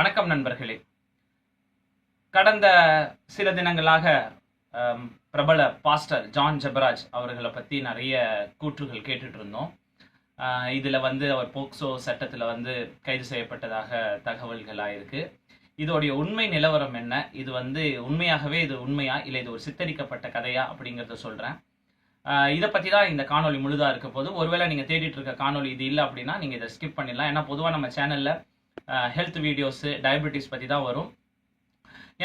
வணக்கம் நண்பர்களே. கடந்த சில தினங்களாக பிரபல பாஸ்டர் ஜான் ஜபராஜ் அவர்களை பற்றி நிறைய கூற்றுகள் கேட்டுட்டு இருந்தோம். இதில் வந்து அவர் போக்சோ சட்டத்தில் வந்து கைது செய்யப்பட்டதாக தகவல்களாக இருக்குது இதோடைய உண்மை நிலவரம் என்ன? இது வந்து உண்மையாகவே இது உண்மையா? இல்லை இது ஒரு சித்தரிக்கப்பட்ட கதையா? அப்படிங்கிறத சொல்கிறேன் இதை பற்றி தான் இந்த காணொலி முழுதாக இருக்க போது ஒருவேளை நீங்கள் தேடிட்டு இருக்க காணொளி இது இல்லை அப்படின்னா நீங்கள் இதை ஸ்கிப் பண்ணிடலாம். ஏன்னா பொதுவாக நம்ம சேனலில் ஹெல்த் வீடியோஸு டயபெட்டிஸ் பற்றி தான் வரும்.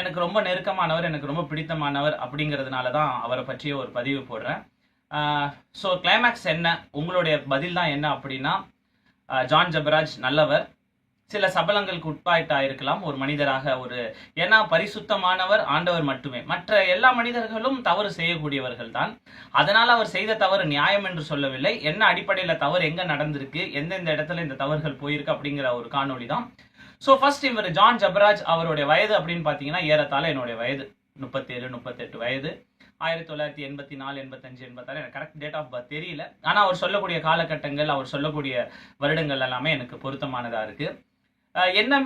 எனக்கு ரொம்ப நெருக்கமானவர் எனக்கு ரொம்ப பிடித்தமானவர் அப்படிங்கிறதுனால தான் அவரை பற்றிய ஒரு பதிவு போடுறேன். ஸோ கிளைமேக்ஸ் என்ன? உங்களுடைய பதில் தான் என்ன அப்படின்னா ஜான் ஜபராஜ் நல்லவர். சில சபலங்களுக்கு உட்பாயிட்டா இருக்கலாம் ஒரு மனிதராக ஒரு ஏன்னா பரிசுத்தமானவர் ஆண்டவர் மட்டுமே. மற்ற எல்லா மனிதர்களும் தவறு செய்யக்கூடியவர்கள் தான் அதனால் அவர் செய்த தவறு நியாயம் என்று சொல்லவில்லை. என்ன அடிப்படையில் தவறு எங்கே நடந்திருக்கு? எந்தெந்த இடத்துல இந்த தவறுகள் போயிருக்கு அப்படிங்கிற ஒரு காணொளி தான் ஸோ ஃபர்ஸ்ட் இவர் ஜான் ஜபராஜ் அவருடைய வயது அப்படின்னு பார்த்தீங்கன்னா ஏறத்தாழ என்னுடைய வயது. முப்பத்தேழு முப்பத்தெட்டு வயது. ஆயிரத்தி தொள்ளாயிரத்தி எண்பத்தி நாலு எண்பத்தஞ்சு எண்பத்தாறு. எனக்கு கரெக்ட் டேட் ஆஃப் பர்த் தெரியல. ஆனால் அவர் சொல்லக்கூடிய காலகட்டங்கள் அவர் சொல்லக்கூடிய வருடங்கள் எல்லாமே எனக்கு பொருத்தமானதாக இருக்குது என்ன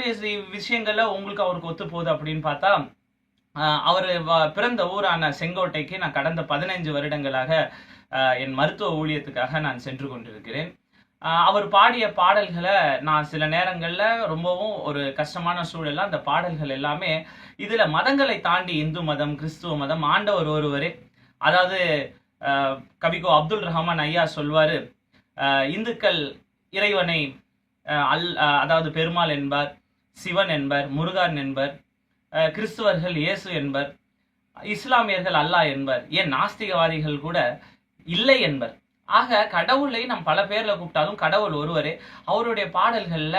விஷயங்கள்ல உங்களுக்கு அவருக்கு ஒத்து போகுது அப்படின்னு பார்த்தா அவர் பிறந்த ஊரான செங்கோட்டைக்கு நான் கடந்த பதினைஞ்சு வருடங்களாக என் மருத்துவ ஊழியத்துக்காக நான் சென்று கொண்டிருக்கிறேன். அவர் பாடிய பாடல்களை நான் சில நேரங்களில் ரொம்பவும் ஒரு கஷ்டமான சூழலில் அந்த பாடல்கள் எல்லாமே இதில் மதங்களை தாண்டி இந்து மதம் கிறிஸ்துவ மதம் ஆண்டவர் ஒருவரே. அதாவது கவிகோ அப்துல் ரஹ்மான் ஐயா சொல்வார் இந்துக்கள் இறைவனை அல் அதாவது பெருமாள் என்பார் சிவன் என்பர் முருகன் என்பர் கிறிஸ்துவர்கள் இயேசு என்பர் இஸ்லாமியர்கள் அல்லாஹ் என்பர் ஏன் நாஸ்திகவாதிகள் கூட இல்லை என்பர். ஆக கடவுளை நம் பல பேர்ல கூப்பிட்டாலும் கடவுள் ஒருவரே. அவருடைய பாடல்கள்ல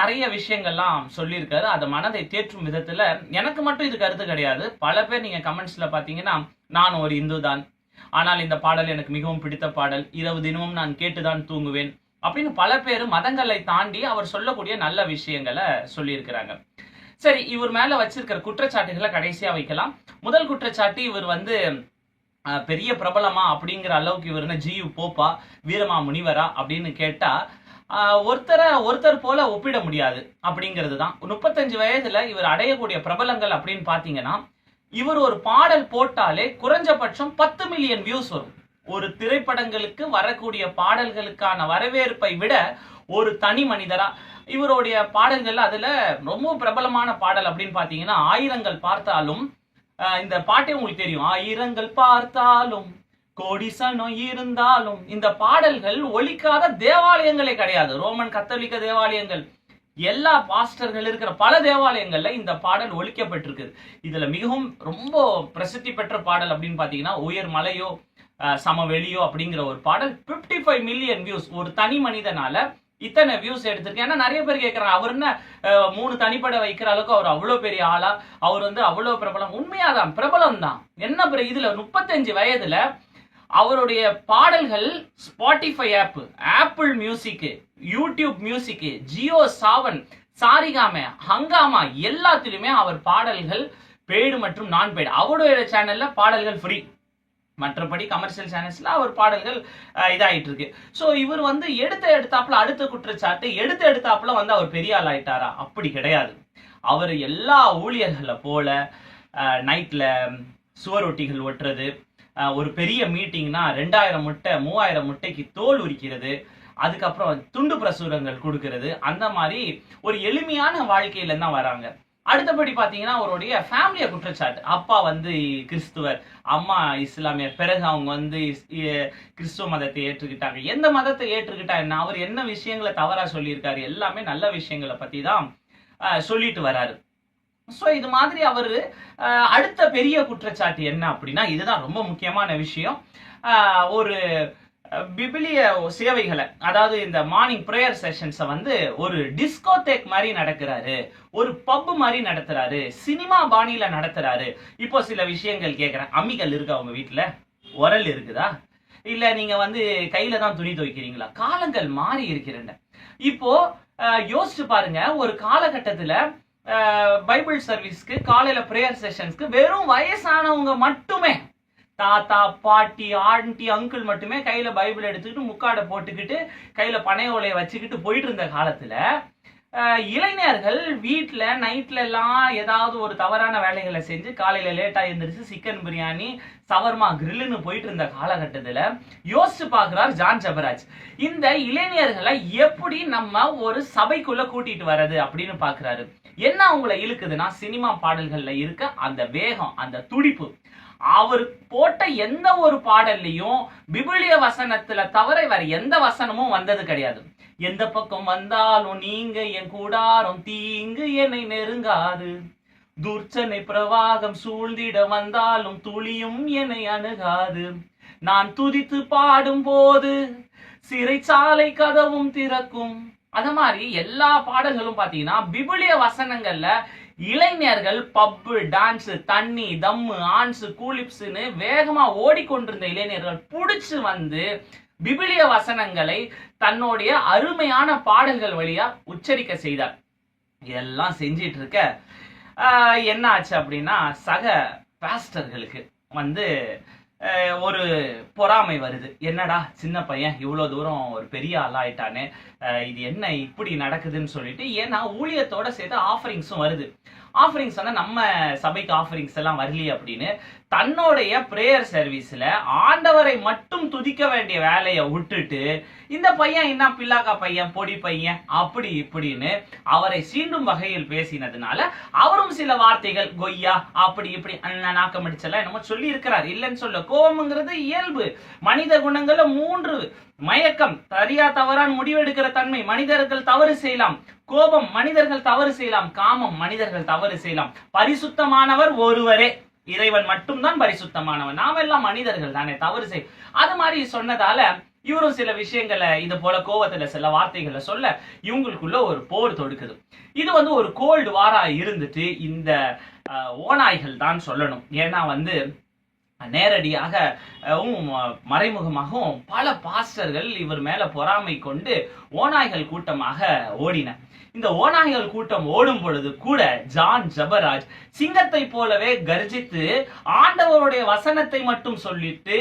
நிறைய விஷயங்கள்லாம் சொல்லியிருக்காரு. அதை மனதை தேற்றும் விதத்துல எனக்கு மட்டும் இது கருத்து கிடையாது. பல பேர் நீங்க கமெண்ட்ஸ்ல பாத்தீங்கன்னா நான் ஒரு இந்து தான் ஆனால் இந்த பாடல் எனக்கு மிகவும் பிடித்த பாடல். இரவு தினமும் நான் கேட்டுதான் தூங்குவேன். அப்படின்னு பல பேர் மதங்களை தாண்டி அவர் சொல்லக்கூடிய நல்ல விஷயங்களை சொல்லியிருக்கிறாங்க. சரி இவர் மேல வச்சிருக்கிற குற்றச்சாட்டுகளை கடைசியா வைக்கலாம். முதல் குற்றச்சாட்டு இவர் வந்து பெரிய பிரபலமா அப்படிங்கிற அளவுக்கு இவர் என்ன ஜியு போப்பா வீரமா முனிவரா அப்படின்னு கேட்டா ஒருத்தரை ஒருத்தர் போல ஒப்பிட முடியாது அப்படிங்கிறது தான். முப்பத்தஞ்சு வயதுல இவர் அடையக்கூடிய பிரபலங்கள் அப்படின்னு பாத்தீங்கன்னா இவர் ஒரு பாடல் போட்டாலே குறைஞ்சபட்சம் பத்து மில்லியன் வியூஸ் வரும். ஒரு திரைப்படங்களுக்கு வரக்கூடிய பாடல்களுக்கான வரவேற்பை விட ஒரு தனி மனிதரா? இவருடைய பாடல்கள் அதுல ரொம்ப பிரபலமான பாடல் அப்படின்னு பாத்தீங்கன்னா ஆயிரங்கள் பார்த்தாலும் ஆஹ் இந்த பாட்டே உங்களுக்கு தெரியும். ஆயிரங்கள் பார்த்தாலும் கோடிசனம் இருந்தாலும் இந்த பாடல்கள் ஒலிக்காத தேவாலயங்களே கிடையாது. ரோமன் கத்தோலிக்க தேவாலயங்கள் எல்லா பாஸ்டர்கள் இருக்கிற பல தேவாலயங்கள்ல இந்த பாடல் ஒலிக்கப்பட்டிருக்கு இதுல மிகவும் ரொம்ப பிரசித்தி பெற்ற பாடல் அப்படின்னு பாத்தீங்கன்னா உயர் மலையோ சமவெளியோ அப்படிங்கிற ஒரு பாடல். 55 ஃபைவ் மில்லியன் வியூஸ் ஒரு தனி மனிதனால இத்தனை வியூஸ் எடுத்திருக்கேன். ஏன்னா நிறைய பேர் கேட்கறாங்க அவர் என்ன மூணு தனிப்பட வைக்கிற அளவுக்கு அவர் அவ்வளோ பெரிய ஆளா? அவர் வந்து அவ்வளோ பிரபலம். உண்மையாதான் பிரபலம் தான் என்ன பிற- இதுல முப்பத்தஞ்சு வயதுல அவருடைய பாடல்கள் Spotify app Apple music YouTube music Jio Saavn Saregama Hungama எல்லாத்திலுமே அவர் பாடல்கள் பெய்டு மற்றும் நான் பெய்டு. அவருடைய சேனல்ல பாடல்கள் ஃப்ரீ மற்றபடி கமர்ஷியல் சேனல்ஸ்ல அவர் பாடல்கள் இதாகிட்டு இருக்கு ஸோ இவர் வந்து எடுத்த எடுத்தாப்புல அடுத்த குற்றச்சாட்டு எடுத்த எடுத்தாப்புல வந்து அவர் பெரிய ஆள் ஆயிட்டாரா? அப்படி கிடையாது. அவர் எல்லா ஊழியர்களை போல நைட்ல சுவரொட்டிகள் ஒட்டுறது ஒரு பெரிய மீட்டிங்னா ரெண்டாயிரம் முட்டை மூவாயிரம் முட்டைக்கு தோல் உரிக்கிறது அதுக்கப்புறம் துண்டு பிரசுரங்கள் கொடுக்கறது அந்த மாதிரி ஒரு எளிமையான வாழ்க்கையில தான் வராங்க. அடுத்தபடி பாத்தீங்கன்னா அவருடைய ஃபேமிலிய குற்றச்சாட்டு. அப்பா வந்து கிறிஸ்துவர் அம்மா இஸ்லாமியர் பிறகு அவங்க வந்து இ- கிறிஸ்துவ மதத்தை ஏற்றுக்கிட்டாங்க. எந்த மதத்தை ஏற்றுக்கிட்டா என்ன? அவர் என்ன விஷயங்களை தவறா சொல்லியிருக்காரு? எல்லாமே நல்ல விஷயங்களை பத்தி தான் சொல்லிட்டு வராரு. ஸோ இது மாதிரி அவர் அடுத்த பெரிய குற்றச்சாட்டு என்ன அப்படின்னா இதுதான் ரொம்ப முக்கியமான விஷயம். ஒரு பிபிலிய சேவைகளை அதாவது இந்த மார்னிங் ப்ரேயர் செஷன்ஸை வந்து ஒரு டிஸ்கோதேக் மாதிரி நடக்கிறாரு ஒரு பப் மாதிரி நடத்துறாரு சினிமா பாணியில நடத்துறாரு. இப்போ சில விஷயங்கள் கேட்குறேன் அம்மிகள் இருக்கா உங்க வீட்டுல உரல் இருக்குதா? இல்ல நீங்க வந்து கையில தான் துணி துவைக்கிறீங்களா? காலங்கள் மாறி இருக்கிறேன். இப்போ யோசிச்சு பாருங்க ஒரு காலகட்டத்துல பைபிள் சர்வீஸ்க்கு காலையில ப்ரேயர் செஷன்ஸ்க்கு வெறும் வயசானவங்க மட்டுமே தாத்தா பாட்டி ஆண்டி அங்கிள் மட்டுமே கையில பைபிள் எடுத்துக்கிட்டு முக்காடை போட்டுக்கிட்டு கையில பனை ஓலையை வச்சுக்கிட்டு போயிட்டு இருந்த காலத்துல இளைஞர்கள் வீட்டில் நைட்ல எல்லாம் ஏதாவது ஒரு தவறான வேலைகளை செஞ்சு காலையில லேட்டா எழுந்திரிச்சு சிக்கன் பிரியாணி சவர்மா கிரில்லுன்னு போயிட்டு இருந்த காலகட்டத்தில் யோசிச்சு பார்க்கிறார் ஜான் ஜபராஜ். இந்த இளைஞர்களை எப்படி நம்ம ஒரு சபைக்குள்ள கூட்டிட்டு வர்றது அப்படின்னு பார்க்கறாரு. என்ன அவங்கள இழுக்குதுன்னா சினிமா பாடல்கள்ல இருக்க அந்த வேகம் அந்த துடிப்பு. அவர் போட்ட எந்த ஒரு பாடல்லையும் விபிலிய வசனத்துல தவிர வேற எந்த வசனமும் வந்தது கிடையாது. எந்த பக்கம் வந்தாலும் நீங்க என் கூடாரம் தீங்கு என்னை நெருங்காது. துர்ச்சனை பிரவாகம் சூழ்ந்திட வந்தாலும் துளியும் என்னை அணுகாது. நான் துதித்து பாடும் போது சிறைச்சாலை கதவும் திறக்கும். அத மாதிரி எல்லா பாடல்களும் பாத்தீங்கன்னா விபிலிய வசனங்கள்ல இளைஞர்கள் பப்பு டான்ஸ் தண்ணி தம்மு ஆன்ஸ் கூலிப்ஸ்னு வேகமா ஓடிக்கொண்டிருந்த இளைஞர்கள் புடிச்சு வந்து விபிலிய வசனங்களை தன்னுடைய அருமையான பாடல்கள் வழியா உச்சரிக்க செய்தார். இதெல்லாம் செஞ்சிட்டு இருக்க என்ன ஆச்சு அப்படின்னா சக பாஸ்டர்களுக்கு வந்து ஒரு பொறாமை வருது. என்னடா சின்ன பையன் இவ்வளோ தூரம் ஒரு பெரிய ஆளாயிட்டானே ஆஹ், இது என்ன இப்படி நடக்குதுன்னு சொல்லிட்டு ஏன்னா ஊழியத்தோட சேர்த்து ஆஃபரிங்ஸும் வருது. ஆஃபரிங்ஸ் வந்து நம்ம சபைக்கு ஆஃபரிங்ஸ் எல்லாம் வரலையே அப்படின்னு தன்னுடைய பிரேயர் சர்வீஸ்ல ஆண்டவரை மட்டும் துதிக்க வேண்டிய வேலையை விட்டுட்டு இந்த பையன் என்ன பில்லாக்கா பையன் பொடி பையன் அப்படி இப்படின்னு அவரை சீண்டும் வகையில் பேசினதுனால அவரும் சில வார்த்தைகள் கொய்யா அப்படி இப்படி அண்ணா நாக்கம் அடிச்செல்லாம் என்னமோ சொல்லி இருக்கிறார் இல்லைன்னு சொல்ல கோபம்ங்கிறது இயல்பு. மனித குணங்கள்ல மூன்று. மயக்கம் சரியா தவறான் முடிவெடுக்கிற தன்மை மனிதர்கள் தவறு செய்யலாம். கோபம் மனிதர்கள் தவறு செய்யலாம். காமம் மனிதர்கள் தவறு செய்யலாம். பரிசுத்தமானவர் ஒருவரே. இறைவன் மட்டும்தான் பரிசுத்தமானவன். நாம எல்லாம் மனிதர்கள் தானே தவறு செய். அது மாதிரி சொன்னதால இவரும் சில விஷயங்களை இது போல கோவத்துல சில வார்த்தைகளை சொல்ல இவங்களுக்குள்ள ஒரு போர் தொடுக்குது. இது வந்து ஒரு கோல்டு வாரா இருந்துட்டு இந்த ஓநாய்கள் தான் சொல்லணும். ஏன்னா வந்து நேரடியாக மறைமுகமாகவும் பல பாஸ்டர்கள் இவர் மேல பொறாமை கொண்டு ஓநாய்கள் கூட்டமாக ஓடின. இந்த ஓநாய்கள் கூட்டம் ஓடும் பொழுது கூட ஜான் ஜபராஜ் சிங்கத்தை போலவே கர்ஜித்து ஆண்டவருடைய வசனத்தை மட்டும் சொல்லிட்டு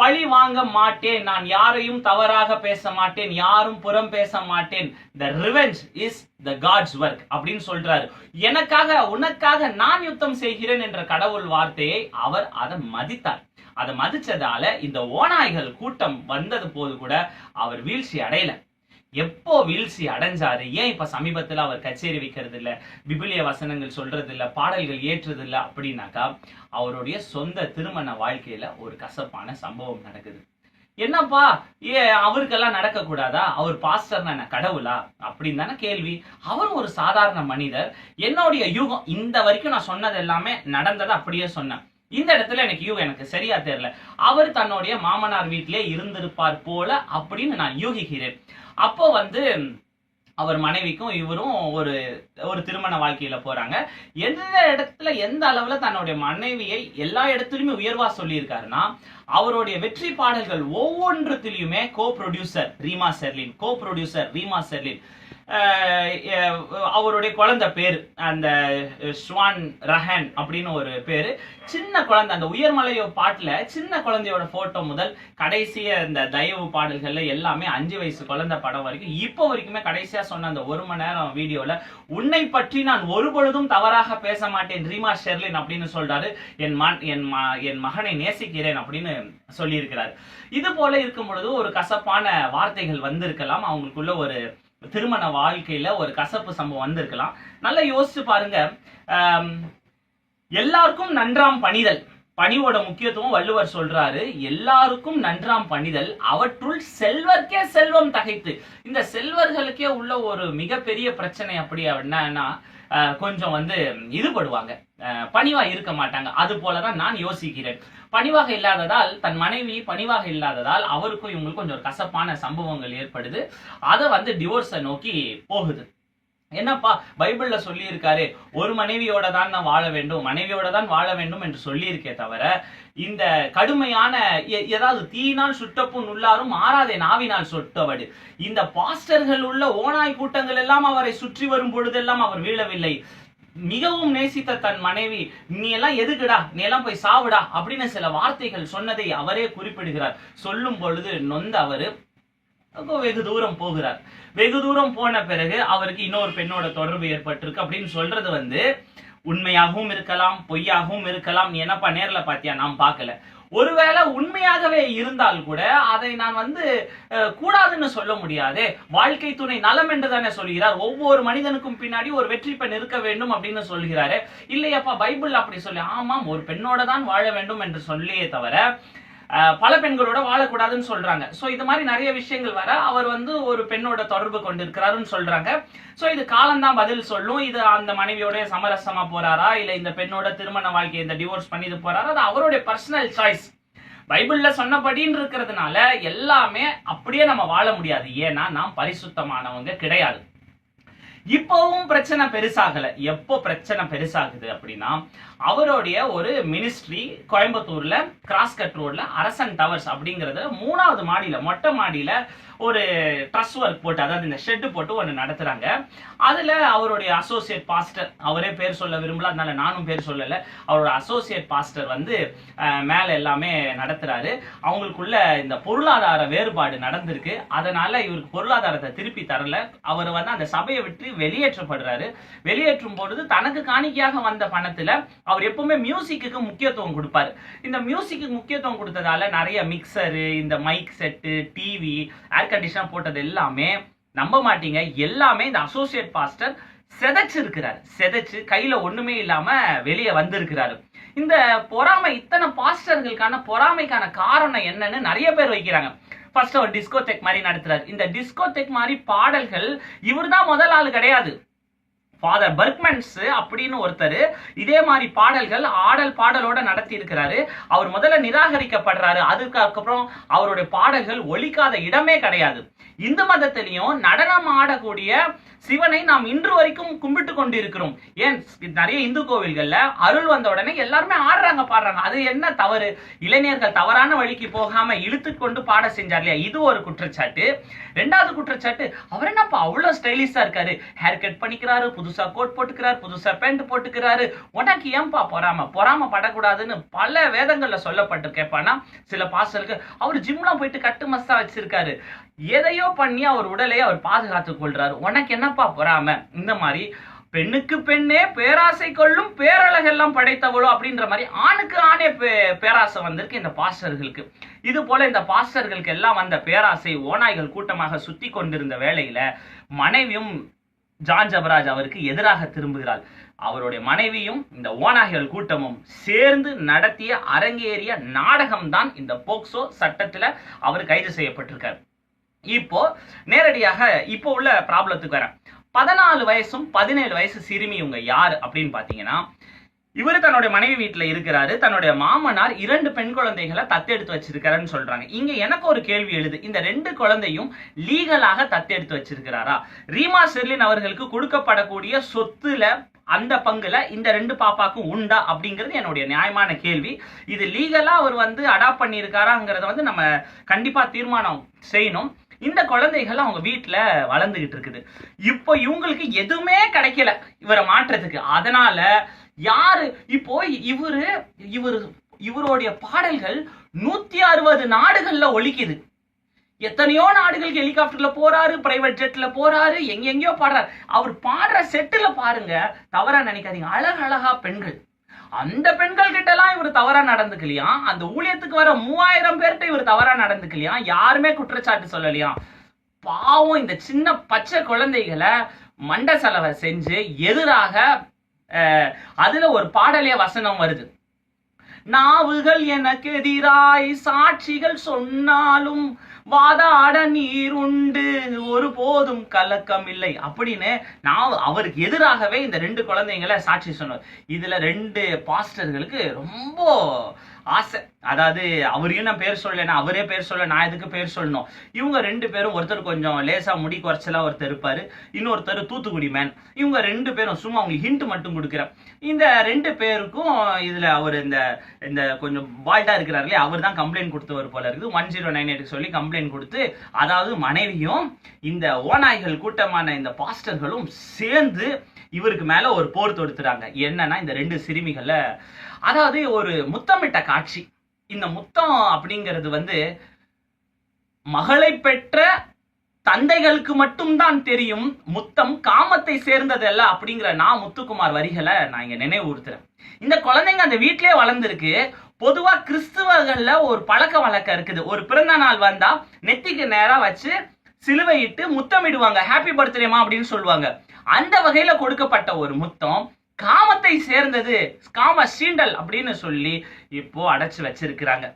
பழி வாங்க மாட்டேன். நான் யாரையும் தவறாக பேச மாட்டேன். யாரும் புறம் பேச மாட்டேன். The revenge is the god's work அப்படின்னு சொல்றாரு. எனக்காக உனக்காக நான் யுத்தம் செய்கிறேன் என்ற கடவுள் வார்த்தையை அவர் அதை மதித்தார். அதை மதிச்சதால இந்த ஓநாய்கள் கூட்டம் வந்தது போது கூட அவர் வீழ்ச்சி அடையலை. எப்போ வீழ்ச்சி அடைஞ்சாரு? ஏன் இப்ப சமீபத்துல அவர் கச்சேரி வைக்கிறது இல்ல விபிலிய வசனங்கள் சொல்றது இல்ல பாடல்கள் ஏற்றுறது இல்ல அப்படின்னாக்கா அவருடைய சொந்த திருமண வாழ்க்கையில ஒரு கசப்பான சம்பவம் நடக்குது. என்னப்பா? ஏ அவருக்கெல்லாம் நடக்க கூடாதா அவர் பாஸ்டர்னா என்ன கடவுளா? அப்படின்னு தானே கேள்வி. அவர் ஒரு சாதாரண மனிதர். என்னுடைய யூகம் இந்த வரைக்கும் நான் சொன்னது எல்லாமே நடந்ததை அப்படியே சொன்னேன். இந்த இடத்துல எனக்கு யூகம் எனக்கு சரியா தெரியல. அவர் தன்னுடைய மாமனார் வீட்டிலே இருந்திருப்பார் போல அப்படின்னு நான் யூகிக்கிறேன். அப்போ வந்து அவர் மனைவிக்கும் இவரும் ஒரு ஒரு திருமண வாழ்க்கையில போறாங்க. எந்த இடத்துல எந்த அளவுல தன்னுடைய மனைவியை எல்லா இடத்துலயுமே உயர்வா சொல்லியிருக்காருன்னா அவருடைய வெற்றி பாடல்கள் ஒவ்வொன்றத்திலையுமே co producer Reema Cherlin co producer Reema Cherlin. அவருடைய குழந்தை பேர் அந்த ஸ்வான் ரஹன் அப்படின்னு ஒரு பேர். சின்ன குழந்தை அந்த உயர்மலையோ பாட்டில் சின்ன குழந்தையோட ஃபோட்டோ முதல் கடைசிய இந்த தயவு பாடல்கள்ல எல்லாமே அஞ்சு வயசு குழந்தை படம் வரைக்கும். இப்போ வரைக்குமே கடைசியாக சொன்ன அந்த ஒரு மணி நேரம் வீடியோவில் உன்னை பற்றி நான் ஒரு பொழுதும் தவறாக பேச மாட்டேன் ரீமா ஷெர்லின் அப்படின்னு சொல்றாரு. என் மன் என் ம- என் மகனை நேசிக்கிறேன் அப்படின்னு சொல்லியிருக்கிறார். இது போல இருக்கும் பொழுது ஒரு கசப்பான வார்த்தைகள் வந்திருக்கலாம். அவங்களுக்குள்ள ஒரு திருமண வாழ்க்கையில ஒரு கசப்பு சம்பவம் வந்திருக்கலாம். நல்லா யோசிச்சு பாருங்க. எல்லாருக்கும் நன்றாம் பணிதல். பணிவோட முக்கியத்துவம் வள்ளுவர் சொல்றாரு. எல்லாருக்கும் நன்றாம் பணிதல். அவற்றுள் செல்வர்க்கே செல்வம் தகைத்து. இந்த செல்வர்களுக்கே உள்ள ஒரு மிகப்பெரிய பிரச்சனை அப்படி என்னன்னா ஆஹ், கொஞ்சம் வந்து இதுபடுவாங்க பணிவா இருக்க மாட்டாங்க. அது போலதான் நான் யோசிக்கிறேன். பணிவாக இல்லாததால் தன் மனைவி பணிவாக இல்லாததால் அவருக்கும் இவங்களுக்கும் கொஞ்சம் ஒரு கசப்பான சம்பவங்கள் ஏற்படுது. அதை வந்து டிவோர்ஸை நோக்கி போகுது. என்னப்பா பைபிள்ல சொல்லி இருக்காரு ஒரு மனைவியோட தான் நான் வாழ வேண்டும் மனைவியோட தான் வாழ வேண்டும் என்று சொல்லியிருக்கே தவிர இந்த கடுமையான எ- ஏதாவது தீயினால் சுட்டப்புண் உள்ளாரும் மாறாதே நாவினால் சொட்டவடு இந்த பாஸ்டர்கள் உள்ள ஓநாய் கூட்டங்கள் எல்லாம் அவரை சுற்றி வரும் பொழுதெல்லாம் அவர் வீழவில்லை. மிகவும் நேசித்த தன் மனைவி நீ எல்லாம் எதுக்குடா? நீ எல்லாம் போய் சாவுடா? அப்படின்னு சில வார்த்தைகள் சொன்னதை அவரே குறிப்பிடுகிறார். சொல்லும் பொழுது நொந்த அவரு அப்போ வெகு தூரம் போகிறார். வெகு தூரம் போன பிறகு அவருக்கு இன்னொரு பெண்ணோட தொடர்பு ஏற்பட்டிருக்கு. அப்படின்னு சொல்றது வந்து உண்மையாகவும் இருக்கலாம் பொய்யாகவும் இருக்கலாம். நீ என்னப்பா நேர்ல பாத்தியா? நான் பார்க்கல. ஒருவேளை உண்மையாகவே இருந்தால் கூட அதை நான் வந்து கூடாதுன்னு சொல்ல முடியாதே. வாழ்க்கை துணை நலம் என்று தானே சொல்கிறார். ஒவ்வொரு மனிதனுக்கும் பின்னாடி ஒரு வெற்றி பெண் இருக்க வேண்டும் அப்படின்னு சொல்கிறாரு. இல்லையப்பா பைபிள் அப்படி சொல்லி ஆமாம் ஒரு பெண்ணோட தான் வாழ வேண்டும் என்று சொல்லியே தவிர பல பெண்களோட வாழக்கூடாதுன்னு சொல்றாங்க. சோ இது மாதிரி நிறைய விஷயங்கள் வர அவர் வந்து ஒரு பெண்ணோட தொடர்பு கொண்டிருக்கிறாருன்னு சொல்றாங்க. சோ இது காலம்தான் பதில் சொல்லும். இது அந்த மனைவியோட சமரசமா போறாரா? இல்ல இந்த பெண்ணோட திருமண வாழ்க்கையை இந்த டிவோர்ஸ் பண்ணி போறாரா? அது அவருடைய பர்சனல் சாய்ஸ் பைபிள்ல சொன்னபடின்னு இருக்கிறதுனால எல்லாமே அப்படியே நம்ம வாழ முடியாது. ஏன்னா நாம் பரிசுத்தமானவங்க கிடையாது. இப்போவும் பிரச்சனை பெருசாகல. எப்போ பிரச்சனை பெருசாகுது அப்படின்னா அவருடைய ஒரு மினிஸ்ட்ரி கோயம்புத்தூர்ல கிராஸ் கட் ரோட்ல அரசன் டவர்ஸ் அப்படிங்கறது மூணாவது மாடியில மொட்டை மாடியில ஒரு ட்ரஸ் ஒர்க் போட்டு அதாவது இந்த ஷெட் போட்டு ஒன்று நடத்துறாங்க. அதுல அவருடைய அசோசியேட் பாஸ்டர் அவரே பேர் சொல்ல விரும்பல அதனால நானும் பேர் சொல்லல. அவரோட அசோசியேட் பாஸ்டர் வந்து மேல எல்லாமே நடத்துறாரு. அவங்களுக்குள்ள இந்த பொருளாதார வேறுபாடு நடந்திருக்கு. அதனால இவருக்கு பொருளாதாரத்தை திருப்பி தரல. அவர் வந்து அந்த சபையை விட்டு வெளியேற்றப்படுறாரு. வெளியேற்றும் பொழுது தனக்கு காணிக்கையாக வந்த பணத்துல அவர் எப்பவுமே மியூசிக்கு முக்கியத்துவம் கொடுப்பாரு. இந்த மியூசிக்கு முக்கியத்துவம் கொடுத்ததால நிறைய மிக்சரு இந்த mic set TV air conditioner போட்டது எல்லாமே நம்ப மாட்டீங்க. எல்லாமே இந்த அசோசியேட் பாஸ்டர் செதைச்சு இருக்கிறாரு செதைச்சு கையில ஒண்ணுமே இல்லாம வெளியே வந்திருக்கிறாரு. இந்த பொறாமை இத்தனை பாஸ்டர்களுக்கான பொறாமைக்கான காரணம் என்னன்னு நிறைய பேர் வைக்கிறாங்க. ஃபர்ஸ்ட் அவர் டிஸ்கோடெக் மாதிரி நடத்துறாரு. இந்த டிஸ்கோ டெக் மாதிரி பாடல்கள் இவர்தான் முதல் ஆள் கிடையாது. ஃபாதர் பர்க்மன்ஸ் அப்படின்னு ஒருத்தர் இதே மாதிரி பாடல்கள் ஆடல் பாடலோட நடத்தி இருக்கிறாரு அவர் முதல்ல நிராகரிக்கப்படுறாரு. அதுக்கப்புறம் அவருடைய பாடல்கள் ஒழிக்காத இடமே கிடையாது. இந்து மதத்திலையும் நடனம் ஆடக்கூடிய சிவனை நாம் இன்று வரைக்கும் கும்பிட்டு கொண்டிருக்கிறோம். ஏன்? நிறைய இந்து கோவில்கள்ல அருள் வந்த உடனே எல்லாருமே ஆடுறாங்க பாடுறாங்க. அது என்ன தவறு? இளைஞர்கள் தவறான வழிக்கு போகாம இழுத்து கொண்டு பாட செஞ்சார் இல்லையா? இது ஒரு குற்றச்சாட்டு. ரெண்டாவது குற்றச்சாட்டு அவர் என்னப்பா அவ்வளவு ஸ்டைலிஷா இருக்காரு? ஹேர் கட் பண்ணிக்கிறாரு புதுசா கோட் போட்டுக்கிறார் புதுசா பேண்ட் போட்டுக்கிறாரு. உனக்கு ஏன்பா பொறாம? பொறாம படக்கூடாதுன்னு பல வேதங்கள்ல சொல்லப்பட்டிருக்கேப்பானா சில பாசலுக்கு அவர் ஜிம்லாம் போயிட்டு கட்டு மஸ்தா வச்சிருக்காரு. எதையோ பண்ணி அவர் உடலையே அவர் பாதுகாத்துக் கொள்றாரு. உனக்கு என்னப்பா பொறாம? இந்த மாதிரி பெண்ணுக்கு பெண்ணே பேராசை கொள்ளும் பேரழகெல்லாம் படைத்தவளோ அப்படின்ற மாதிரி ஆணுக்கு ஆணே பே- பேராசை வந்திருக்கு இந்த பாஸ்டர்களுக்கு இது போல இந்த பாஸ்டர்களுக்கு எல்லாம் வந்த பேராசை ஓநாய்கள் கூட்டமாக சுத்தி கொண்டிருந்த வேளையில மனைவியும் ஜான் ஜபராஜ் அவருக்கு எதிராக திரும்புகிறாள். அவருடைய மனைவியும் இந்த ஓநாய்கள் கூட்டமும் சேர்ந்து நடத்திய அரங்கேறிய நாடகம்தான் இந்த போக்சோ சட்டத்துல அவர் கைது செய்யப்பட்டிருக்கார். இப்போ நேரடியாக இப்போ உள்ள ப்ராப்ளத்துக்கு வரேன். பதினாலு வயசும் பதினேழு வயசு சிறுமி இவங்க யார் அப்படின்னு பாத்தீங்கன்னா இவர் தன்னுடைய மனைவி வீட்டுல இருக்கிறாரு. தன்னுடைய மாமனார் இரண்டு பெண் குழந்தைகளை தத்தெடுத்து வச்சிருக்காருன்னு சொல்றாங்க. இங்க எனக்கு ஒரு கேள்வி எழுது. இந்த ரெண்டு குழந்தையும் லீகலாக தத்தெடுத்து வச்சிருக்கிறாரா? ரீமா செர்லின் அவர்களுக்கு கொடுக்கப்படக்கூடிய சொத்துல அந்த பங்குல இந்த ரெண்டு பாப்பாக்கும் உண்டா அப்படிங்கிறது என்னுடைய நியாயமான கேள்வி. இது லீகலா அவர் வந்து அடாப்ட் பண்ணியிருக்காராங்கிறத வந்து நம்ம கண்டிப்பா தீர்மானம் செய்யணும். இந்த குழந்தைகள் அவங்க வீட்டில் வளர்ந்துகிட்டு இருக்குது. இப்போ இவங்களுக்கு எதுவுமே கிடைக்கல இவரை மாற்றத்துக்கு அதனால யாரு இப்போ இவரு இவரு இவருடைய பாடல்கள் நூத்தி அறுபது நாடுகள்ல ஒழிக்குது எத்தனையோ நாடுகளுக்கு ஹெலிகாப்டர்ல போறாரு பிரைவேட் ஜெட்ல போறாரு எங்கெங்கயோ பாடுறாரு. அவர் பாடுற செட்டுல பாருங்க தவறா நினைக்காதீங்க. அழகழகா பெண்கள். அந்த பெண்கள் கிட்ட எல்லாம் இவர் தவறா நடந்துக்கலையா? அந்த ஊழியத்துக்கு வர மூவாயிரம் பேர்கிட்ட இவர் தவறா நடந்துக்கலையா? யாருமே குற்றச்சாட்டு சொல்லலையா? பாவம் இந்த சின்ன பச்சை குழந்தைகளை மண்ட செலவை செஞ்சு எதிராக அதுல ஒரு பாடலே வசனம் வருது. நாவுகள் எனக்கு எதிராய் சாட்சிகள் சொன்னாலும் வாதாட நீர் உண்டு. ஒருபோதும் கலக்கம் இல்லை அப்படின்னு நான் அவருக்கு எதிராகவே இந்த ரெண்டு குழந்தைங்களை சாட்சி சொன்னார். இதுல ரெண்டு பாஸ்டர்களுக்கு ரொம்ப ஆசை. அதாவது அவரையும் நான் பேர் சொல்லலைன்னா அவரே பேர் சொல்ல நான் எதுக்கு பேர் சொல்லணும்? இவங்க ரெண்டு பேரும் ஒருத்தர் கொஞ்சம் லேசா முடி குறைச்சலா ஒருத்தர் இருப்பாரு. இன்னொருத்தர் தூத்துக்குடி மேன் இவங்க ரெண்டு பேரும் சும்மா அவங்க ஹிண்ட் மட்டும் கொடுக்குறேன். இந்த ரெண்டு பேருக்கும் இதுல அவர் இந்த இந்த கொஞ்சம் பால்டா இருக்கிறாரு இல்லையா அவர் தான் கம்ப்ளைண்ட் கொடுத்தவர் போல இருக்குது. ஒன் ஜீரோ நைன் எயிட்டுக்கு சொல்லி கம்ப்ளைண்ட் கொடுத்து அதாவது மனைவியும் இந்த ஓநாய்கள் கூட்டமான இந்த பாஸ்டர்களும் சேர்ந்து இவருக்கு மேல ஒரு போர் தொடுத்துறாங்க. என்னன்னா இந்த ரெண்டு சிறுமிகளை அதாவது ஒரு முத்தமிட்ட காட்சி. இந்த முத்தம் அப்படிங்கிறது வந்து மகளை பெற்ற தந்தைகளுக்கு மட்டும்தான் தெரியும். முத்தம் காமத்தை சேர்ந்ததல்ல அப்படிங்கிற நான் முத்துக்குமார் வரிகளை நான் இங்க நினைவுறுத்துறேன் இந்த குழந்தைங்க அந்த வீட்டிலே வளர்ந்துருக்கு. பொதுவா கிறிஸ்துவர்கள்ல ஒரு பழக்க வழக்கம் இருக்குது. ஒரு பிறந்த நாள் வந்தா நெத்திக்கு நேரா வச்சு சிலுவையிட்டு முத்தமிடுவாங்க. ஹாப்பி பர்த்டேமா அப்படின்னு சொல்லுவாங்க. அந்த வகையில கொடுக்கப்பட்ட ஒரு முத்தம் காமத்தை சேர்ந்தது காம சீண்டல் அப்படின்னு சொல்லி இப்போ அடைச்சு வச்சிருக்கிறாங்க.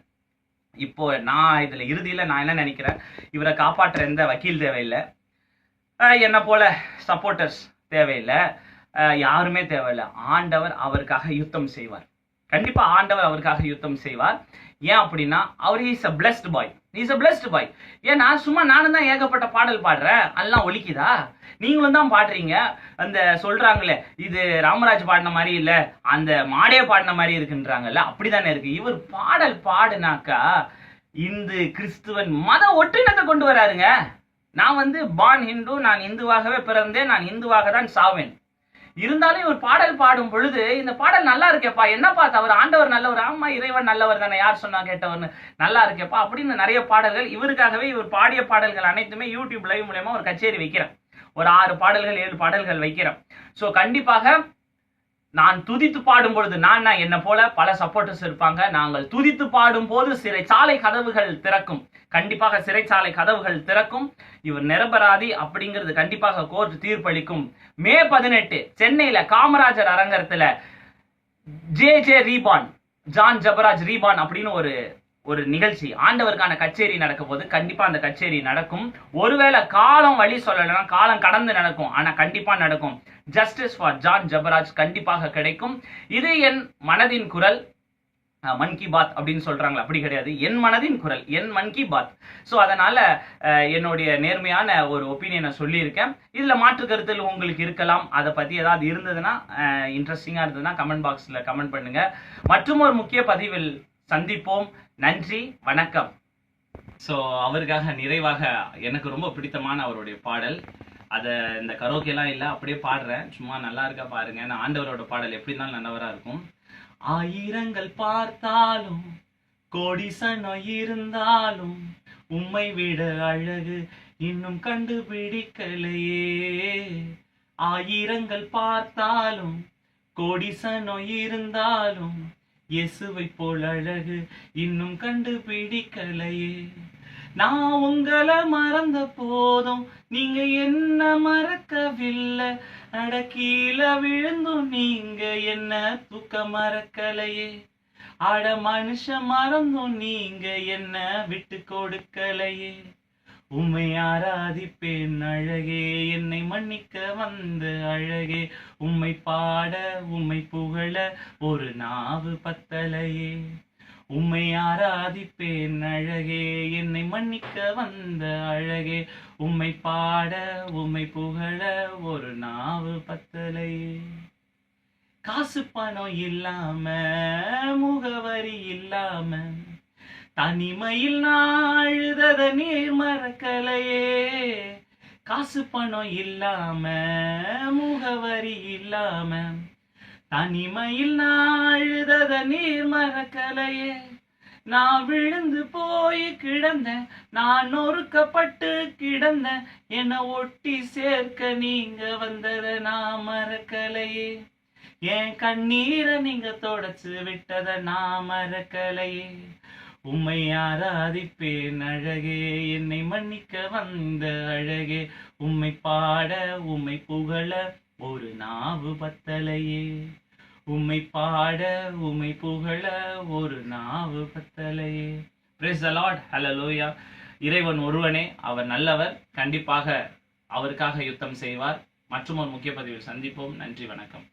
இப்போ நான் இதுல இறுதியில நான் என்ன நினைக்கிறேன்? இவரை காப்பாற்ற எந்த வக்கீல் தேவையில்லை. என்ன போல சப்போர்ட்டர்ஸ் தேவையில்லை. யாருமே தேவையில்லை. ஆண்டவர் அவருக்காக யுத்தம் செய்வார். கண்டிப்பா ஆண்டவர் அவருக்காக யுத்தம் செய்வார். ஏன் அப்படின்னா அவர் is a blessed boy is a blessed boy ஏன்னா சும்மா நானும் தான் ஏகப்பட்ட பாடல் பாடுறேன்? அதெல்லாம் ஒழிக்குதா நீங்களும் தான் பாடுறீங்க. அந்த சொல்றாங்களே இது ராமராஜ் பாடின மாதிரி இல்ல அந்த மாடே பாடின மாதிரி இருக்குன்றாங்கல்ல அப்படிதானே இருக்கு. இவர் பாடல் பாடுனாக்கா இந்து கிறிஸ்துவன் மத ஒற்றினத்தை கொண்டு வராருங்க. நான் வந்து பான் ஹிந்து நான் இந்துவாகவே பிறந்தேன் நான் இந்துவாக தான் சாவேன். இருந்தாலும் இவர் பாடல் பாடும் பொழுது இந்த பாடல் நல்லா இருக்கேப்பா என்னப்பா தவறு ஆண்டவர் நல்லவர் ஆமா இறைவன் நல்லவர் தானே யார் சொன்னா கேட்டவர்னு. நல்லா இருக்கேப்பா அப்படின்னு நிறைய பாடல்கள் இவருக்காகவே இவர் பாடிய பாடல்கள் அனைத்துமே யூடியூப் லைவ் மூலயமா ஒரு கச்சேரி வைக்கிறேன். ஒரு ஆறு பாடல்கள் ஏழு பாடல்கள் வைக்கிறேன். ஸோ கண்டிப்பாக நான் துதித்து பாடும் பொழுது நான் என்ன போல பல சப்போர்ட்டர்ஸ் இருப்பாங்க. நாங்கள் துதித்து பாடும் போது சிறைச்சாலை கதவுகள் திறக்கும். கண்டிப்பாக சிறைச்சாலை கதவுகள் திறக்கும். இவர் நிரபராதி அப்படிங்கிறது கண்டிப்பாக கோர்ட் தீர்ப்பளிக்கும். மே பதினெட்டு சென்னையில Kamarajar அரங்கத்துல J J Reeban John Jebaraj Reeban அப்படின்னு ஒரு ஒரு நிகழ்ச்சி. ஆண்டவருக்கான கச்சேரி நடக்கும் போது கண்டிப்பா அந்த கச்சேரி நடக்கும். ஒருவேளை காலம் வழி சொல்லலைன்னா காலம் கடந்து நடக்கும். ஆனா கண்டிப்பா நடக்கும். ஜஸ்டிஸ் ஃபார் ஜான் ஜபராஜ் கண்டிப்பாக கிடைக்கும். இது என் மனதின் குரல். மன் கி பாத் அப்படின்னு சொல்றாங்களா? அப்படி கிடையாது. என் மனதின் குரல். என் மன் கி பாத். ஸோ அதனால என்னுடைய நேர்மையான ஒரு ஒப்பீனியனை சொல்லியிருக்கேன். இதில் மாற்று கருத்தில் உங்களுக்கு இருக்கலாம். அதை பற்றி ஏதாவது இருந்ததுன்னா இன்ட்ரெஸ்டிங்காக இருந்ததுன்னா கமெண்ட் பாக்ஸில் கமெண்ட் பண்ணுங்க. மற்றும் ஒரு முக்கிய பதிவில் சந்திப்போம். நன்றி வணக்கம். ஸோ அவருக்காக நிறைவாக எனக்கு ரொம்ப பிடித்தமான அவருடைய பாடல். அதை இந்த கரோக்கெல்லாம் இல்லை அப்படியே பாடுறேன். சும்மா நல்லா இருக்கா பாருங்க. நான் ஆண்டவரோட பாடல் எப்படி இருந்தாலும் நல்லவராக இருக்கும். ஆயிரங்கள் பார்த்தாலும் கோடி சனம் இருந்தாலும் உம்மை விட அழகு இன்னும் கண்டுபிடிக்கலையே. ஆயிரங்கள் பார்த்தாலும் கோடி சனம் இருந்தாலும் இயேசுவை போல் அழகு இன்னும் கண்டுபிடிக்கலையே. நான் உங்களை மறந்த போதும் நீங்க என்ன மறக்கவில்லை. அட கீழே விழுந்தும் நீங்க என்ன தூக்க மறக்கலையே. அட மனுஷன் மறந்தும் நீங்க என்ன விட்டு கொடுக்கலையே. உம்மை ஆராதிப்பேன் அழகே என்னை மன்னிக்க வந்த அழகே. உம்மை பாட உம்மை புகழ ஒரு நாவு பத்தலையே. உம்மை ஆராதிப்பேன் அழகே என்னை மன்னிக்க வந்த அழகே. உம்மை பாட உம்மை புகழ ஒரு நாவு பத்தலையே. காசு பணம் இல்லாம முகவரி இல்லாம தனிமையில் நாழுதத நீர் மறக்கலையே காசு பணம் இல்லாம முகவரி இல்லாம தனிமையில் நாழுதத நீர் மறக்கலையே நான் விழுந்து போய் கிடந்தேன் நான் நொறுக்கப்பட்டு கிடந்தேன் என்னை ஒட்டி சேர்க்க நீங்க வந்தத நான் மறக்கலையே. என் கண்ணீரை நீங்க தொடச்சு விட்டத நான் மறக்கலையே. உம்மை ஆராதிப்பேன் அழகே என்னை மன்னிக்க வந்த அழகே. உம்மை பாட உம்மை புகழ ஒரு நாவு பத்தலையே. உம்மை பாட உம்மை புகழ ஒரு நாவு பத்தலையே. பிரேஸ் த லார்ட் இறைவன் ஒருவனே அவர் நல்லவர். கண்டிப்பாக அவருக்காக யுத்தம் செய்வார். மற்றும் ஒரு முக்கிய பதிவில் சந்திப்போம். நன்றி வணக்கம்.